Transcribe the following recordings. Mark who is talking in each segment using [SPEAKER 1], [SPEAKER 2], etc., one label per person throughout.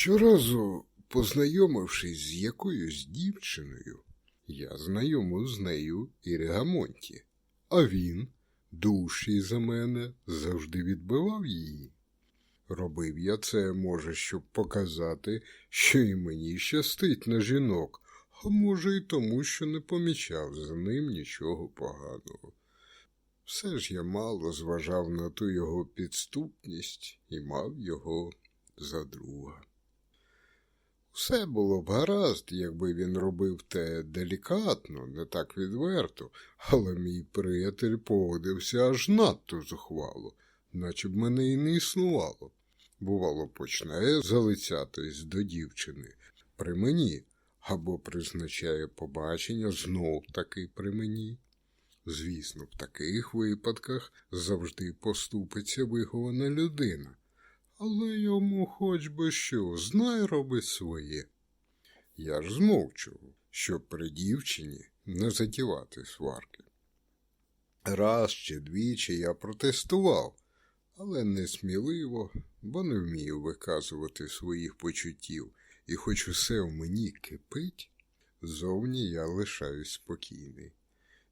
[SPEAKER 1] Щоразу, познайомившись з якоюсь дівчиною, я знайомив з нею і Регамонті, а він, дужчий за мене, завжди відбивав її. Робив я це, може, щоб показати, що і мені щастить на жінок, а може, й тому, що не помічав за ним нічого поганого. Все ж я мало зважав на ту його підступність і мав його за друга. Все було б гаразд, якби він робив те делікатно, не так відверто, але мій приятель поводився аж надто зухвало, наче б мене і не існувало. Бувало, почне залицятись до дівчини при мені або призначає побачення знов таки при мені. Звісно, в таких випадках завжди поступиться вихована людина, але йому хоч би що, знай робить своє. Я ж змовчував, щоб при дівчині не затівати сварки. Раз чи двічі я протестував, але несміливо, бо не вмію виказувати своїх почуттів, і хоч усе в мені кипить, зовні я лишаюсь спокійний.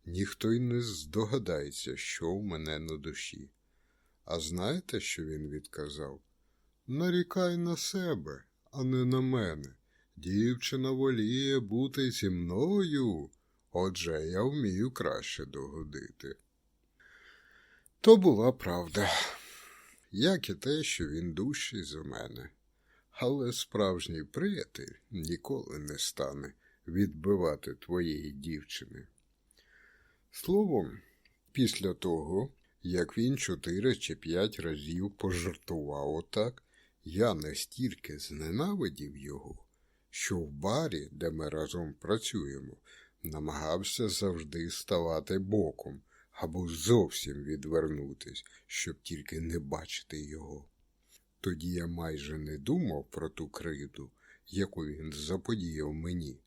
[SPEAKER 1] Ніхто й не здогадається, що в мене на душі. А знаєте, що він відказав? Нарікай на себе, а не на мене. Дівчина воліє бути зі мною, отже я вмію краще догодити. То була правда, як і те, що він дужчий за мене. Але справжній приятель ніколи не стане відбивати твоєї дівчини. Словом, після того, як він чотири чи п'ять разів пожартував отак, я настільки зненавидів його, що в барі, де ми разом працюємо, намагався завжди ставати боком або зовсім відвернутись, щоб тільки не бачити його. Тоді я майже не думав про ту кривду, яку він заподіяв мені.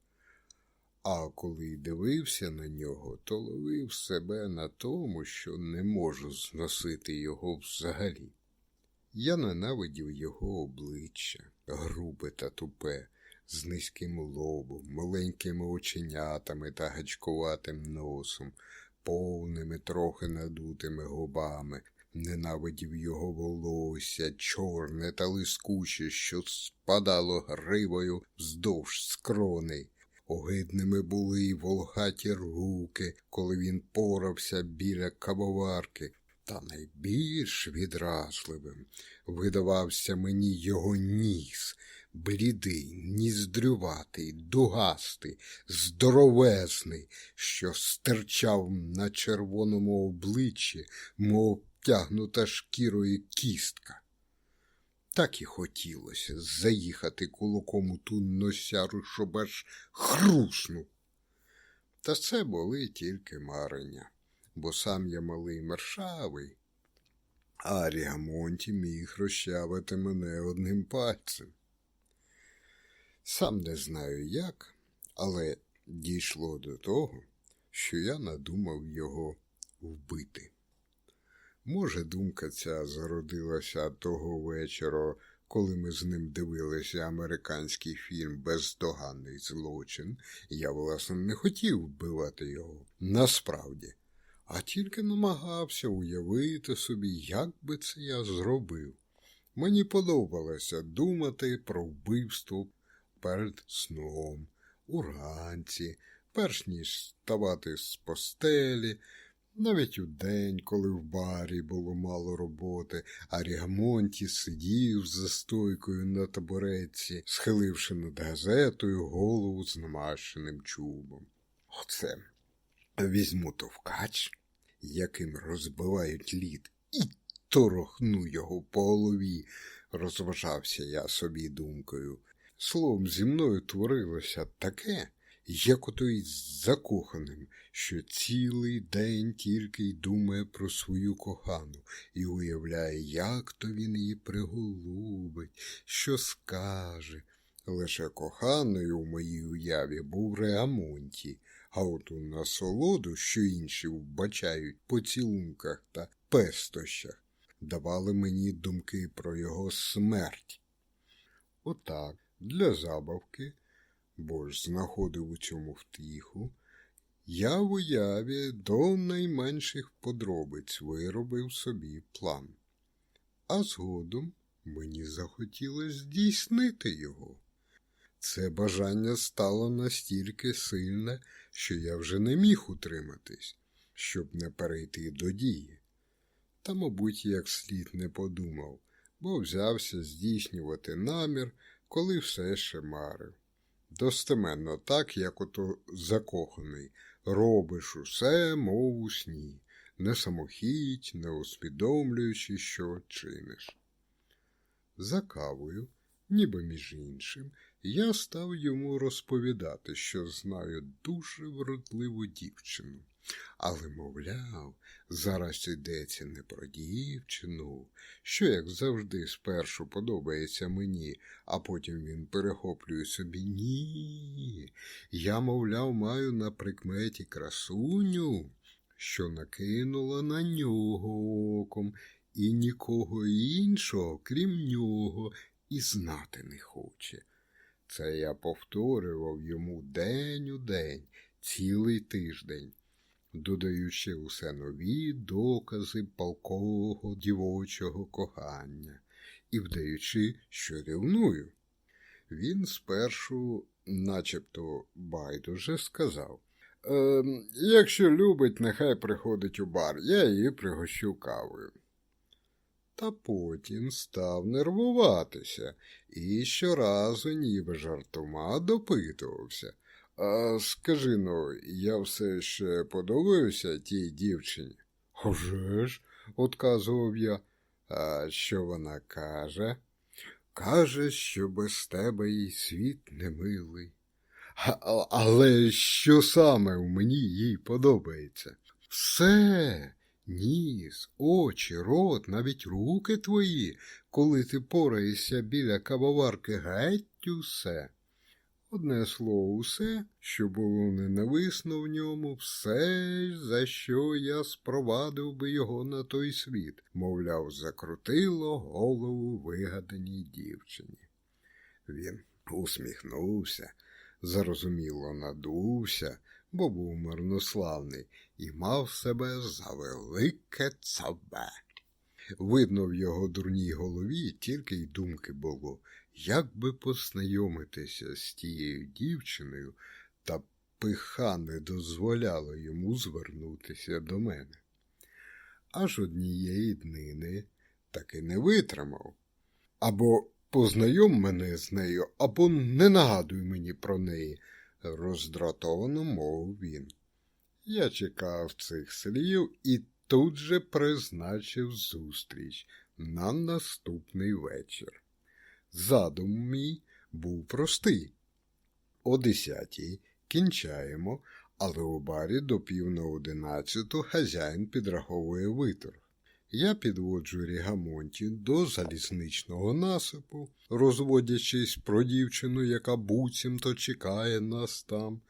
[SPEAKER 1] А коли дивився на нього, то ловив себе на тому, що не можу зносити його взагалі. Я ненавидів його обличчя, грубе та тупе, з низьким лобом, маленькими оченятами та гачкуватим носом, повними трохи надутими губами, ненавидів його волосся, чорне та лискуче, що спадало гривою вздовж скроней. Огидними були й волгаті руки, коли він порався біля кавоварки, та найбільш відразливим видавався мені його ніс, блідий, ніздрюватий, дугастий, здоровезний, що стирчав на червоному обличчі, мов тягнута шкірою кістка. Так і хотілося заїхати кулаком у ту носяру, щоб аж хруснув. Та це були тільки марення, бо сам я малий мершавий, а Рігамонті міг розчавити мене одним пальцем. Сам не знаю як, але дійшло до того, що я надумав його вбити. Може, думка ця зародилася того вечора, коли ми з ним дивилися американський фільм Бездоганний злочин, я, власне, не хотів вбивати його насправді, а тільки намагався уявити собі, як би це я зробив. Мені подобалося думати про вбивство перед сном, уранці, перш ніж ставати з постелі. Навіть у день, коли в барі було мало роботи, а Рігамонті сидів за стойкою на табуретці, схиливши над газетою голову з намащеним чубом. Оце візьму товкач, яким розбивають лід, і торохну його по голові, розважався я собі думкою. Словом, зі мною творилося таке, як ото й з закоханим, що цілий день тільки й думає про свою кохану і уявляє, як то він її приголубить, що скаже. Лише коханою у моїй уяві був Реамонті, а от у насолоду, що інші вбачають поцілунках та пестощах, давали мені думки про його смерть. Отак, для забавки, бо ж знаходив у цьому втіху, я в уяві до найменших подробиць виробив собі план. А згодом мені захотілося здійснити його. Це бажання стало настільки сильне, що я вже не міг утриматись, щоб не перейти до дії. Та, мабуть, як слід не подумав, бо взявся здійснювати намір, коли все ще марив. Достеменно так, як ото закоханий, робиш усе, мов у сні, не самохідь, не усвідомлюючи, що чиниш. За кавою, ніби між іншим, я став йому розповідати, що знаю дуже вродливу дівчину. Але, мовляв, зараз йдеться не про дівчину, що, як завжди, спершу подобається мені, а потім він перехоплює собі ні. Я, мовляв, маю на прикметі красуню, що накинула на нього оком, і нікого іншого, крім нього, і знати не хоче. Це я повторював йому день у день, цілий тиждень, додаючи усе нові докази палкового дівочого кохання і вдаючи, що ревную. Він спершу, начебто байдуже, сказав е, якщо любить, нехай приходить у бар, я її пригощу кавою. Та потім став нервуватися і щоразу ніби жартома допитувався. А скажи ну, я все ще подобаюся тій дівчині? «А вже ж, отказував я. А що вона каже? Каже, що без тебе їй світ не милий. А- але що саме в мені їй подобається? Все. Ніс, очі, рот, навіть руки твої, коли ти пораєшся біля кавоварки, геть усе. Одне слово, усе, що було ненависно в ньому, все, за що я спровадив би його на той світ, мовляв, закрутило голову вигаданій дівчині. Він усміхнувся, зарозуміло надувся, бо був марнославний і мав себе за велике цабе. Видно, в його дурній голові тільки й думки було, як би познайомитися з тією дівчиною, та пиха не дозволяла йому звернутися до мене. Аж однієї днини таки не витримав. Або познайом мене з нею, або не нагадуй мені про неї, роздратовано мовив він. Я чекав цих слів і тут же призначив зустріч на наступний вечір. Задум мій був простий. О десятій кінчаємо, але у барі до пів на одинадцяту хазяїн підраховує виторг. Я підводжу Рігамонті до залізничного насипу, розводячись про дівчину, яка буцімто чекає нас там.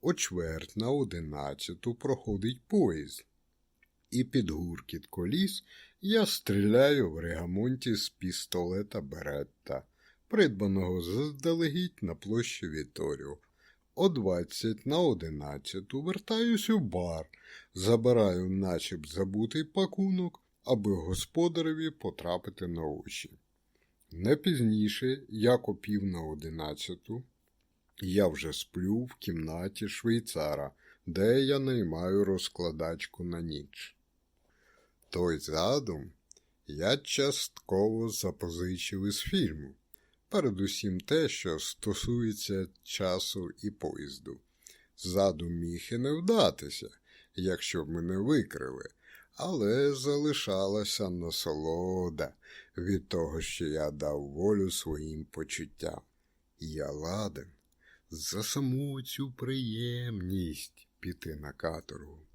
[SPEAKER 1] О чверть на одинадцяту проходить поїзд. І під гуркіт коліс я стріляю в Регамонті з пістолета Беретта, придбаного заздалегідь на площі Віторіо. О двадцять на одинадцяту вертаюсь у бар, забираю начеб забутий пакунок, аби господареві потрапити на очі. Не пізніше, як о пів на одинадцяту, я вже сплю в кімнаті швейцара, де я наймаю розкладачку на ніч. Той задум я частково запозичив із фільму, передусім те, що стосується часу і поїзду. Задум міг і не вдатися, якщо б мене викрили, але залишалася насолода від того, що я дав волю своїм почуттям. Я ладен за саму цю приємність піти на каторгу.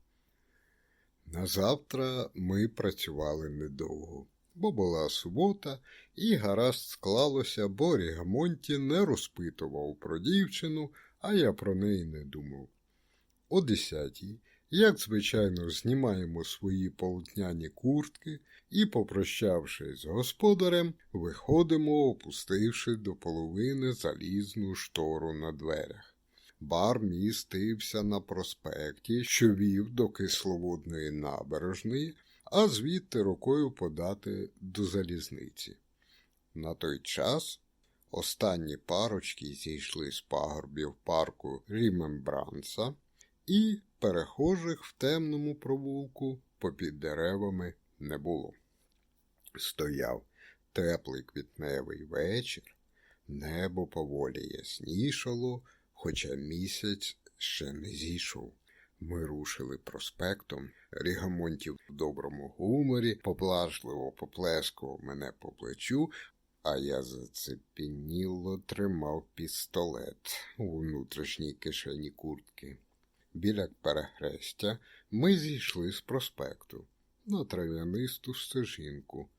[SPEAKER 1] На завтра ми працювали недовго, бо була субота, і гаразд склалося, бо Рігамонті не розпитував про дівчину, а я про неї не думав. О десятій як звичайно, знімаємо свої полотняні куртки і, попрощавшись з господарем, виходимо, опустивши до половини залізну штору на дверях. Бар містився на проспекті, що вів до кисловодної набережної, а звідти рукою подати до залізниці. На той час останні парочки зійшли з пагорбів парку Рімембранса, і перехожих в темному провулку попід деревами не було. Стояв теплий квітневий вечір, небо поволі яснішало, хоча місяць ще не зійшов. Ми рушили проспектом, Рігамонтів в доброму гуморі, поблажливо поплескував мене по плечу, а я зацепеніло тримав пістолет у внутрішній кишені куртки. Біля перехрестя ми зійшли з проспекту на трав'янисту стежинку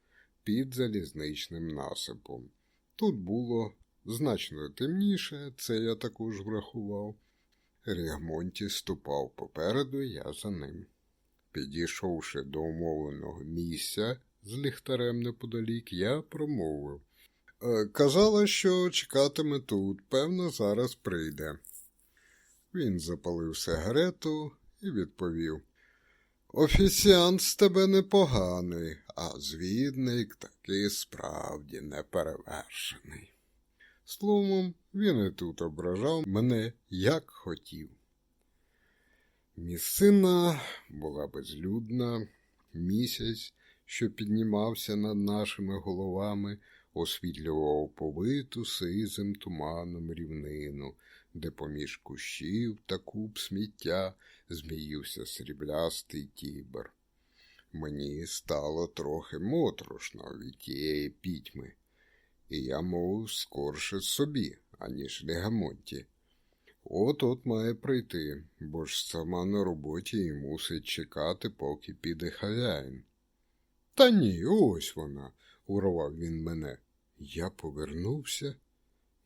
[SPEAKER 1] під залізничним насипом. Тут було значно темніше, це я також врахував. Рігмонті ступав попереду, я за ним. Підійшовши до умовленого місця з ліхтарем неподалік, я промовив. «Е, Казала, що чекатиме тут, певно, зараз прийде. Він запалив сигарету і відповів. Офіціант з тебе непоганий, а звідник таки справді неперевершений. Словом, він і тут ображав мене як хотів. Місцина була безлюдна, місяць, що піднімався над нашими головами, освітлював повиту сизим туманом рівнину, де поміж кущів та куб сміття зміївся сріблястий тібр. Мені стало трохи моторошно від тієї пітьми, і я мов скорше собі, аніж Легамонті. От от має прийти, бо ж сама на роботі і мусить чекати, поки піде хазяїн. Та ні, ось вона, урвав він мене. Я повернувся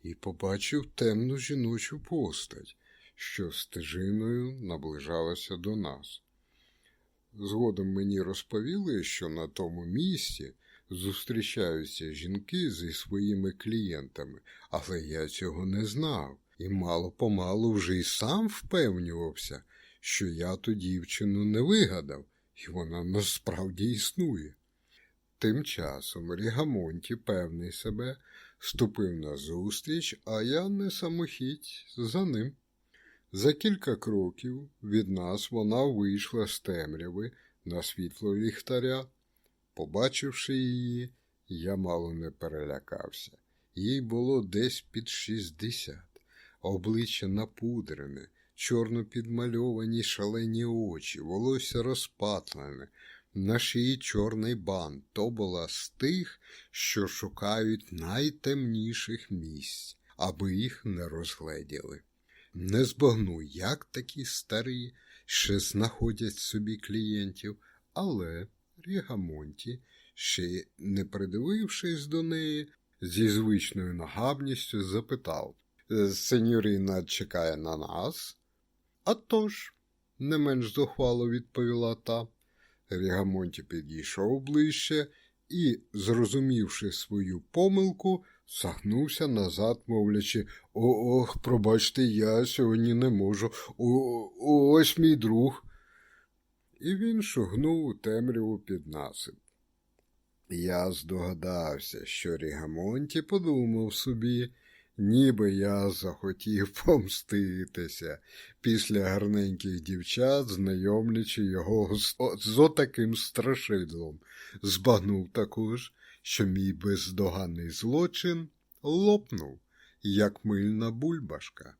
[SPEAKER 1] і побачив темну жіночу постать, що стежиною наближалася до нас. Згодом мені розповіли, що на тому місці зустрічаються жінки зі своїми клієнтами, але я цього не знав і мало помалу вже й сам впевнювався, що я ту дівчину не вигадав, і вона насправді існує. Тим часом Рігамонті, певний себе, ступив назустріч, а я не самохідь за ним. За кілька кроків від нас вона вийшла з темряви на світло ліхтаря. Побачивши її, я мало не перелякався. Їй було десь під шістдесят, обличчя напудрене, чорно підмальовані шалені очі, волосся розпатлене, на шиї чорний бант. То була з тих, що шукають найтемніших місць, аби їх не розгледіли. Не збагну, як такі старі ще знаходять собі клієнтів, але Рігамонті, ще не придивившись до неї, зі звичною нагабністю запитав Сеньорина чекає на нас? «А тож», – не менш зухвало відповіла та. Рігамонті підійшов ближче і, зрозумівши свою помилку, сагнувся назад, мовлячи Ох, пробачте, я сьогодні не можу. О, ось мій друг. І він шугнув у темряву під насип. Я здогадався, що Рігамонті подумав собі, ніби я захотів помститися після гарненьких дівчат, знайомлячи його з, з отаким страшидлом. Збагнув також, що мій бездоганний злочин лопнув, як мильна бульбашка.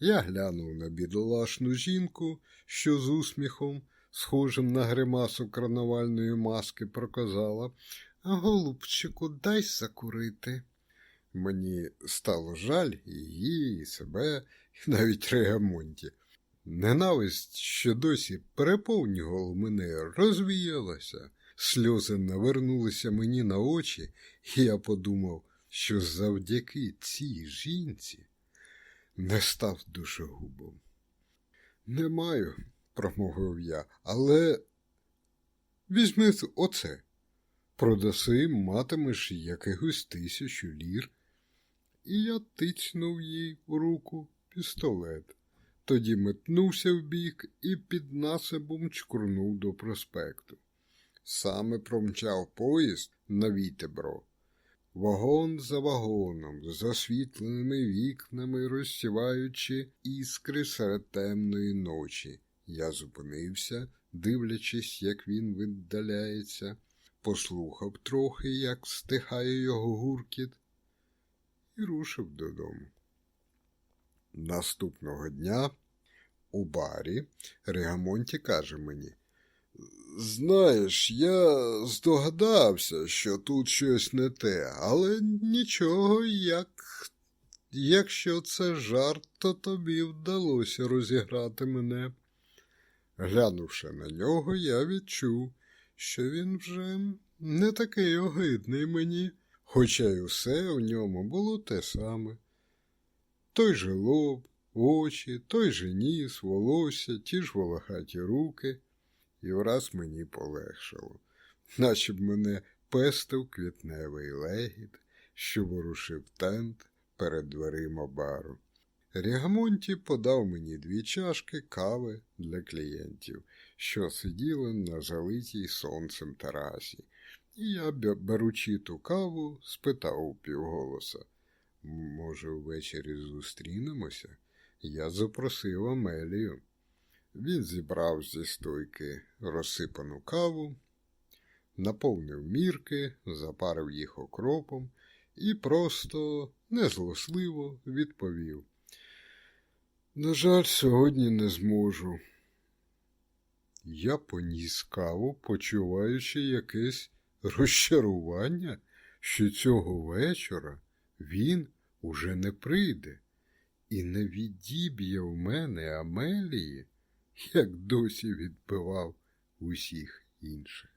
[SPEAKER 1] Я глянув на бідолашну жінку, що з усміхом, схожим на гримасу карнавальної маски, проказала Голубчику, дай закурити. Мені стало жаль і її, і себе, і навіть Регамонті. Ненависть, що досі переповнювала мене, розвіялася. Сльози навернулися мені на очі, і я подумав, що завдяки цій жінці не став душогубом. Не маю промовив я, але візьми оце. Продаси, матимеш якихось тисячу лір. І я тицнув їй у руку пістолет. Тоді метнувся вбік і під насипом чкурнув до проспекту. Саме промчав поїзд на Вітебро. Вагон за вагоном, з освітленими вікнами, розсіваючи іскри серед темної ночі. Я зупинився, дивлячись, як він віддаляється, послухав трохи, як стихає його гуркіт, і рушив додому. Наступного дня у барі Ригамонті каже мені, Знаєш, я здогадався, що тут щось не те, але нічого, як... якщо це жарт, то тобі вдалося розіграти мене. Глянувши на нього, я відчув, що він вже не такий огидний мені, хоча й усе в ньому було те саме. Той же лоб, очі, той же ніс, волосся, ті ж волохаті руки і враз мені полегшало, наче б мене пестив квітневий легіт, що ворушив тент перед дверима бару. Рігамонті подав мені дві чашки кави для клієнтів, що сиділи на залитій сонцем терасі, і я, беручи ту каву, спитав упівголоса. Може, ввечері зустрінемося? Я запросив Амелію. Він зібрав зі стойки розсипану каву, наповнив мірки, запарив їх окропом і просто незлосливо відповів. На жаль, сьогодні не зможу. Я поніс каву, почуваючи якесь розчарування, що цього вечора він уже не прийде і не відіб'є в мене Амелії як досі відбивав усіх інших.